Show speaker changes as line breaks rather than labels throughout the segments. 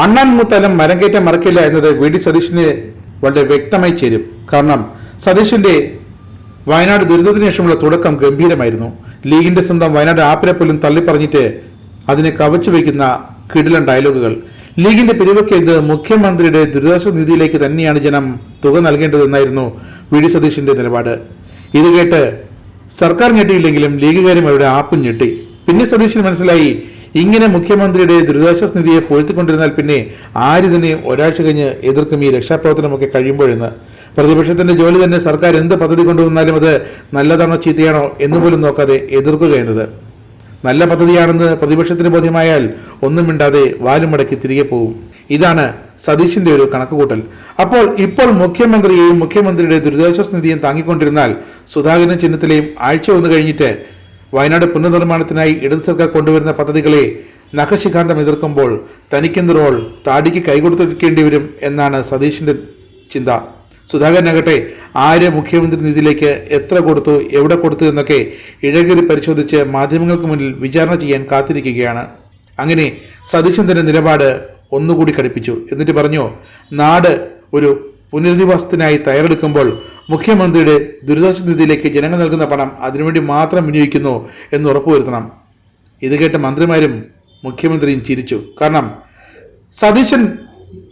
അണ്ണാൻ മുത്തലം മരംകയറ്റം മറക്കില്ല എന്നത് വി ഡി സതീശിന് വളരെ വ്യക്തമായി ചേരും. കാരണം സതീശിന്റെ വയനാട് ദുരിതത്തിന് ശേഷമുള്ള തുടക്കം ഗംഭീരമായിരുന്നു. ലീഗിന്റെ സ്വന്തം വയനാട് ആപ്പിനെ പോലും തള്ളിപ്പറഞ്ഞിട്ട് അതിനെ കവച്ചു വയ്ക്കുന്ന കിടിലൻ ഡയലോഗുകൾ. ലീഗിന്റെ പിരിവൊക്കെ മുഖ്യമന്ത്രിയുടെ ദുരിതാശ്വാസ നിധിയിലേക്ക് തന്നെയാണ് ജനം തുക നൽകേണ്ടതെന്നായിരുന്നു വി ഡി സതീശിന്റെ നിലപാട്. ഇത് കേട്ട് സർക്കാർ ഞെട്ടിയില്ലെങ്കിലും ലീഗുകാരും അവരുടെ ആപ്പും ഞെട്ടി. പിന്നെ സതീശിന് മനസ്സിലായി ഇങ്ങനെ മുഖ്യമന്ത്രിയുടെ ദുരിതാശ്വാസ നിധിയെ പൊഴുത്തിക്കൊണ്ടിരുന്നാൽ പിന്നെ ആരിതിനെ ഒരാഴ്ച കഴിഞ്ഞ് എതിർക്കും ഈ രക്ഷാപ്രവർത്തനമൊക്കെ കഴിയുമ്പോഴെന്ന്? പ്രതിപക്ഷത്തിന്റെ ജോലി തന്നെ സർക്കാർ എന്ത് പദ്ധതി കൊണ്ടുവന്നാലും അത് നല്ലതാണോ ചീത്തയാണോ എന്ന് പോലും നോക്കാതെ എതിർക്കുക എന്നത്. നല്ല പദ്ധതിയാണെന്ന് പ്രതിപക്ഷത്തിന് ബോധ്യമായാൽ ഒന്നും മിണ്ടാതെ വാലും മടക്കി തിരികെ പോകും ഇതാണ് സതീശിന്റെ ഒരു കണക്കുകൂട്ടൽ. അപ്പോൾ ഇപ്പോൾ മുഖ്യമന്ത്രിയെയും മുഖ്യമന്ത്രിയുടെ ദുരിതാശ്വാസ നിധിയും താങ്ങിക്കൊണ്ടിരുന്നാൽ സുധാകരൻ ചിഹ്നത്തിലെയും ആഴ്ച വന്നു കഴിഞ്ഞിട്ട് വയനാട് പുനർനിർമ്മാണത്തിനായി ഇടത് സർക്കാർ കൊണ്ടുവരുന്ന പദ്ധതികളെ നഖശിഖാന്തം എതിർക്കുമ്പോൾ തനിക്കെന്ത് റോൾ താടിക്ക് കൈകൊടുത്തിരിക്കേണ്ടി വരും എന്നാണ് സതീഷിന്റെ ചിന്ത. സുധാകരനാകട്ടെ ആര് മുഖ്യമന്ത്രി നിധിയിലേക്ക് എത്ര കൊടുത്തു എവിടെ കൊടുത്തു എന്നൊക്കെ ഇഴകേറി പരിശോധിച്ച് മാധ്യമങ്ങൾക്ക് മുന്നിൽ വിചാരണ ചെയ്യാൻ കാത്തിരിക്കുകയാണ്. അങ്ങനെ സതീശൻ തന്റെ നിലപാട് ഒന്നുകൂടി കടുപ്പിച്ചു എന്നിട്ട് പറഞ്ഞു നാട് ഒരു പുനരധിവാസത്തിനായി തയ്യാറെടുക്കുമ്പോൾ മുഖ്യമന്ത്രിയുടെ ദുരിതാശ്വാസ നിധിയിലേക്ക് ജനങ്ങൾ നൽകുന്ന പണം അതിനുവേണ്ടി മാത്രം വിനിയോഗിക്കുന്നു എന്ന് ഉറപ്പുവരുത്തണം. ഇത് കേട്ട മന്ത്രിമാരും മുഖ്യമന്ത്രിയും ചിരിച്ചു. കാരണം സതീശൻ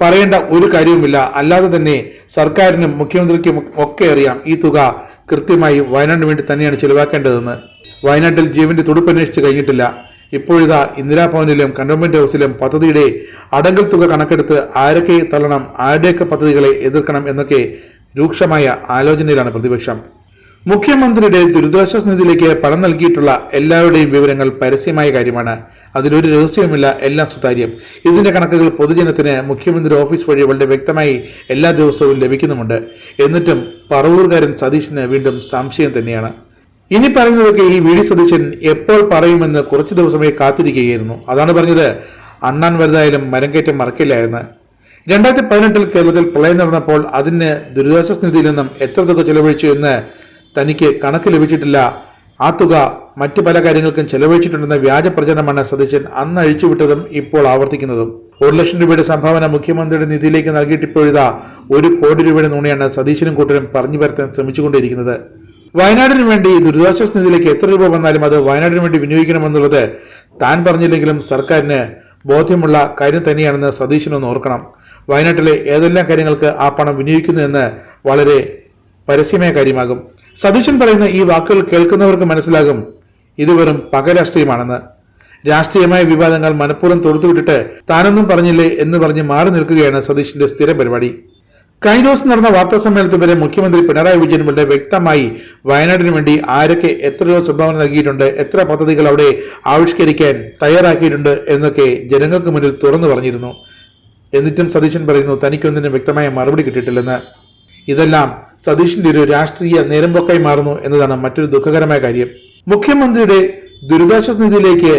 പറയേണ്ട ഒരു കാര്യവുമില്ല. അല്ലാതെ തന്നെ സർക്കാരിനും മുഖ്യമന്ത്രിക്കും ഒക്കെ അറിയാം ഈ തുക കൃത്യമായി വയനാടിന് വേണ്ടി തന്നെയാണ് ചെലവാക്കേണ്ടതെന്ന്. വയനാട്ടിൽ ജീവന്റെ തുടുപ്പന്വേഷിച്ച് കഴിഞ്ഞിട്ടില്ല. ഇപ്പോഴിതാ ഇന്ദിരാഭവനിലും കണ്ടോൺമെന്റ് ഹൗസിലും പദ്ധതിയുടെ അടങ്കൽ തുക കണക്കെടുത്ത് ആരൊക്കെ തള്ളണം ആരുടെയൊക്കെ പദ്ധതികളെ എതിർക്കണം എന്നൊക്കെ രൂക്ഷമായ ആലോചനയിലാണ് പ്രതിപക്ഷം. മുഖ്യമന്ത്രിയുടെ ദുരിതാശ്വാസ നിധിയിലേക്ക് പണം നൽകിയിട്ടുള്ള എല്ലാവരുടെയും വിവരങ്ങൾ പരസ്യമായ കാര്യമാണ്. അതിലൊരു രഹസ്യവുമില്ല എല്ലാം സുതാര്യം. ഇതിന്റെ കണക്കുകൾ പൊതുജനത്തിന് മുഖ്യമന്ത്രി ഓഫീസ് വഴി വളരെ വ്യക്തമായി എല്ലാ ദിവസവും ലഭിക്കുന്നുമുണ്ട്. എന്നിട്ടും പറവൂർകാരൻ സതീഷിന് വീണ്ടും സംശയം തന്നെയാണ്. ഇനി പറയുന്നതൊക്കെ ഈ വി ഡി സതീശൻ എപ്പോൾ പറയുമെന്ന് കുറച്ചു ദിവസമായി കാത്തിരിക്കുകയായിരുന്നു. അതാണ് പറഞ്ഞത്. അണ്ണാൻ വലുതായാലും മരം കയറ്റം മറക്കില്ലായിരുന്നു. രണ്ടായിരത്തി പതിനെട്ടിൽ കേരളത്തിൽ പ്രളയം നടന്നപ്പോൾ അതിന് ദുരിതാശ്വാസ നിധിയിൽ നിന്നും എത്ര തുക ചെലവഴിച്ചു എന്ന് തനിക്ക് കണക്ക് ലഭിച്ചിട്ടില്ല. ആ തുക മറ്റു പല കാര്യങ്ങൾക്കും ചെലവഴിച്ചിട്ടുണ്ടെന്ന വ്യാജ പ്രചരണമാണ് സതീശൻ അന്ന് അഴിച്ചുവിട്ടതും ഇപ്പോൾ ആവർത്തിക്കുന്നതും. ഒരു ലക്ഷം രൂപയുടെ സംഭാവന മുഖ്യമന്ത്രിയുടെ നിധിയിലേക്ക് നൽകിയിട്ടിപ്പോഴുതാ ഒരു കോടി രൂപയുടെ നുണയാണ് സതീശനും കൂട്ടരും പറഞ്ഞു പരത്താൻ ശ്രമിച്ചുകൊണ്ടിരിക്കുന്നത്. വയനാടിന് വേണ്ടി ദുരിതാശ്വാസ നിധിയിലേക്ക് എത്ര രൂപ വന്നാലും അത് വയനാടിന് വേണ്ടി വിനിയോഗിക്കണമെന്നുള്ളത് താൻ പറഞ്ഞില്ലെങ്കിലും സർക്കാരിന് ബോധ്യമുള്ള കാര്യം തന്നെയാണെന്ന് സതീശനൊന്ന് ഓർക്കണം. വയനാട്ടിലെ ഏതെല്ലാം കാര്യങ്ങൾക്ക് ആ പണം വിനിയോഗിക്കുന്നു എന്ന് വളരെ പരസ്യമായ കാര്യമാകും. സതീശൻ പറയുന്ന ഈ വാക്കുകൾ കേൾക്കുന്നവർക്ക് മനസ്സിലാകും. ഇത് വെറും പകരാഷ്ട്രീയമാണെന്ന്. രാഷ്ട്രീയമായ വിവാദങ്ങൾ മനഃപൂർവം തൊടുത്തുവിട്ടിട്ട് താനൊന്നും പറഞ്ഞില്ലേ എന്ന് പറഞ്ഞ് മാറി നിൽക്കുകയാണ് സതീഷിന്റെ സ്ഥിരം പരിപാടി. കഴിഞ്ഞ ദിവസം നടന്ന വാർത്താ സമ്മേളനത്തിൽ വരെ മുഖ്യമന്ത്രി പിണറായി വിജയൻ വളരെ വ്യക്തമായി വയനാടിന് വേണ്ടി ആരൊക്കെ എത്ര രൂപ സംഭാവന നൽകിയിട്ടുണ്ട് എത്ര പദ്ധതികൾ അവിടെ ആവിഷ്കരിക്കാൻ തയ്യാറാക്കിയിട്ടുണ്ട് എന്നൊക്കെ ജനങ്ങൾക്ക് മുന്നിൽ തുറന്നു പറഞ്ഞിരുന്നു. എന്നിട്ടും സതീശൻ പറയുന്നു തനിക്കൊന്നിനും വ്യക്തമായ മറുപടി കിട്ടിയിട്ടില്ലെന്ന്. ഇതെല്ലാം സതീഷിന്റെ ഒരു രാഷ്ട്രീയ നേരമ്പോക്കായി മാറുന്നു എന്നതാണ് മറ്റൊരു ദുഃഖകരമായ കാര്യം. മുഖ്യമന്ത്രിയുടെ ദുരിതാശ്വാസ നിധിയിലേക്ക്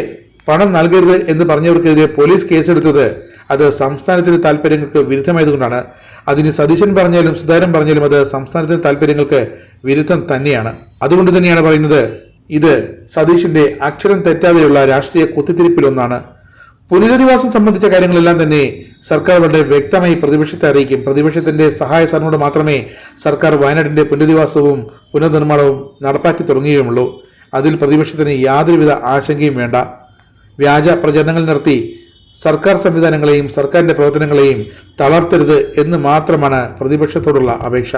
പണം നൽകരുത് എന്ന് പറഞ്ഞവർക്കെതിരെ പോലീസ് കേസെടുത്തത് അത് സംസ്ഥാനത്തിന്റെ താല്പര്യങ്ങൾക്ക് വിരുദ്ധമായതുകൊണ്ടാണ്. അതിന് സതീശൻ പറഞ്ഞാലും സുധാരൻ പറഞ്ഞാലും അത് സംസ്ഥാനത്തിന്റെ താല്പര്യങ്ങൾക്ക് വിരുദ്ധം തന്നെയാണ്. അതുകൊണ്ട് തന്നെയാണ് പറയുന്നത് ഇത് സതീശിന്റെ അക്ഷരം തെറ്റാതെയുള്ള രാഷ്ട്രീയ കുത്തിത്തിരിപ്പിലൊന്നാണ്. പുനരധിവാസം സംബന്ധിച്ച കാര്യങ്ങളെല്ലാം തന്നെ സർക്കാർ വളരെ വ്യക്തമായി പ്രതിപക്ഷത്തെ അറിയിക്കും. പ്രതിപക്ഷത്തിന്റെ സഹായ സാറിനോട് മാത്രമേ സർക്കാർ വയനാടിന്റെ പുനരധിവാസവും പുനർനിർമ്മാണവും നടപ്പാക്കി തുടങ്ങുകയുമുള്ളൂ. അതിൽ പ്രതിപക്ഷത്തിന് യാതൊരുവിധ ആശങ്കയും വേണ്ട. വ്യാജ പ്രചരണങ്ങൾ നടത്തി സർക്കാർ സംവിധാനങ്ങളെയും സർക്കാരിന്റെ പ്രവർത്തനങ്ങളെയും തളർത്തരുത് എന്ന് മാത്രമാണ് പ്രതിപക്ഷത്തോടുള്ള അപേക്ഷ.